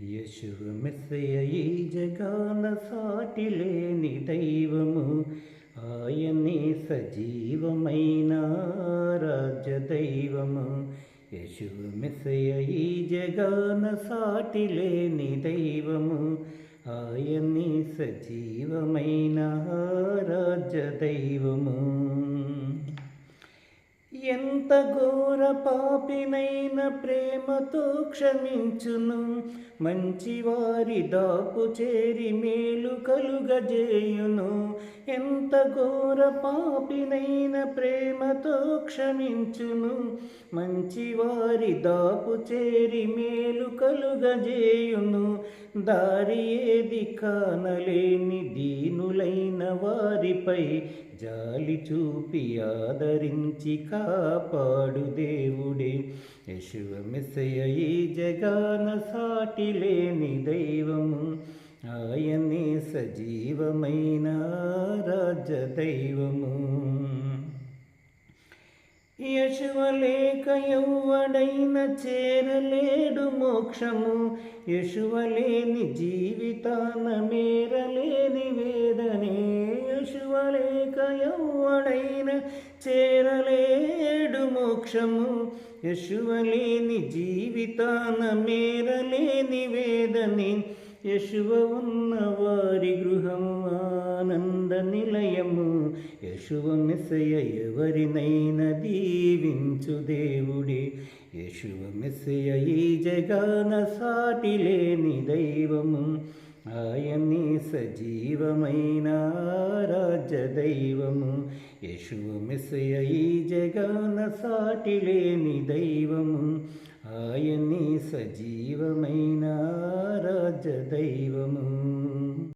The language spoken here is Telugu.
యశువమెస్సయ ఈ జగాన సాటి లేని దైవము. ఆయనే సజీవమైన రాజ్య దైవము యశువమెస్సయ ఈ జగాన సాటి లేని దైవము. ఆయనే సజీవమైన రాజ్య దైవము ఘోర పాపినైన ప్రేమతో క్షమించును. మంచివారి దాపు చేరి మేలు కలుగజేయును. ఎంత ఘోర పాపినైన ప్రేమతో క్షమించును. మంచివారి దాపు చేరి మేలు కలుగజేయును. దారి ఏది కానలేని దీనులైన వారిపై జాలి చూపి ఆదరించి కాపాడు దేవుడే. యశువమిసయ ఈ జగాన సాటి లేని దైవము. ఆయనే సజీవమైన రాజ దైవము యశువలేక ఎవ్వడైన చేరలేడు మోక్షము. యశువలేని జీవితాన మేరలేని వేదనే. యశువలేక ఎవ్వడైన చేరలేడు మోక్షము. యశువలేని జీవితాన మేరలేని వేదనే. యశువ ఉన్న వారి గృహము ఆనంద నిలయము. యశువ మెసయ ఎవరినైనా దీవించు దేవుడే. యశువ మెసయ ఈ జగాన సాటి లేని దైవము. ఆయన్ని సజీవమైన రాజదైవము. దైవము యశువ ఈ జగాన సాటి లేని దైవము ఆయన్ని సజీవమైన రాజదైవము.